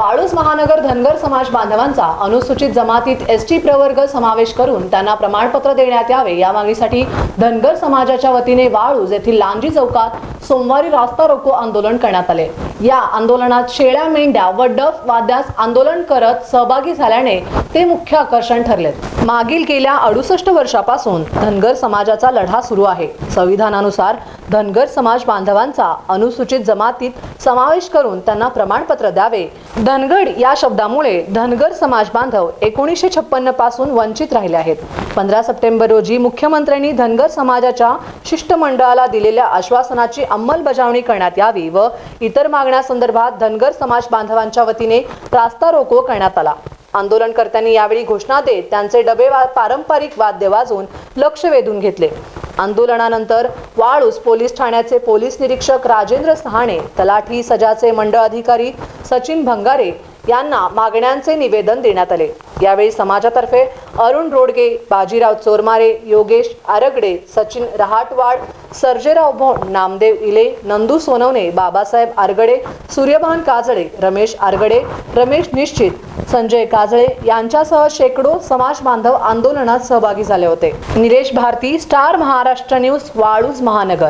वाळूज महानगर धनगर समाज बांधवांचा अनुसूचित जमातीत एस टी प्रवर्ग समावेश करून त्यांना प्रमाणपत्र देण्यात यावे या मागणीसाठी धनगर समाजाच्या वतीने वाळूज येथील लांजी चौकात सोमवारी रास्ता रोको आंदोलन करण्यात आले. या आंदोलनात शेळ्या मेंढ्या व डफ वाद्यास आंदोलन करत सहभागी झाल्याने ते मुख्य आकर्षण ठरलेत. मागील गेल्या अडुसष्ट वर्षापासून धनगर समाजाचा लढा सुरू आहे. संविधानानुसार धनगर समाज बांधवांचा अनुसूचित जमातीत समावेश करून त्यांना प्रमाणपत्र द्यावे. धनगड या शब्दामुळे धनगर समाज बांधव एकोणीसशे छप्पन्नपासून वंचित राहिले आहेत. पंधरा सप्टेंबर रोजी मुख्यमंत्र्यांनी धनगर समाजाच्या शिष्टमंडळाला दिलेल्या आश्वासनाची अंमलबजावणी करण्यात यावी व इतर मागण्यासंदर्भात धनगर समाज बांधवांच्या वतीने रास्ता रोको करण्यात आला. आंदोलनकर्त्यांनी यावेळी घोषणा देत त्यांचे डबे वा पारंपरिक वाद्य वाजवून लक्ष वेधून घेतले. आंदोलनानंतर वाळूस पोलीस ठाण्याचे पोलीस निरीक्षक राजेंद्र सहाणे तलाठी सजाचे मंडळ अधिकारी सचिन भंगारे यांना मागण्यांचे निवेदन देण्यात आले. यावेळी समाजातर्फे अरुण रोडगे बाजीराव चोरमारे योगेश आरगडे सचिन रहाटवाड सर्जेराव भोंड नामदेव इले नंदू सोनवणे बाबासाहेब आरगडे सूर्यभान काजळे रमेश आरगडे रमेश निश्चित संजय काजळे यांच्यासह शेकडो समाज बांधव आंदोलनात सहभागी झाले होते. Nilesh Bharati star Maharashtra news Waluj Mahanagar.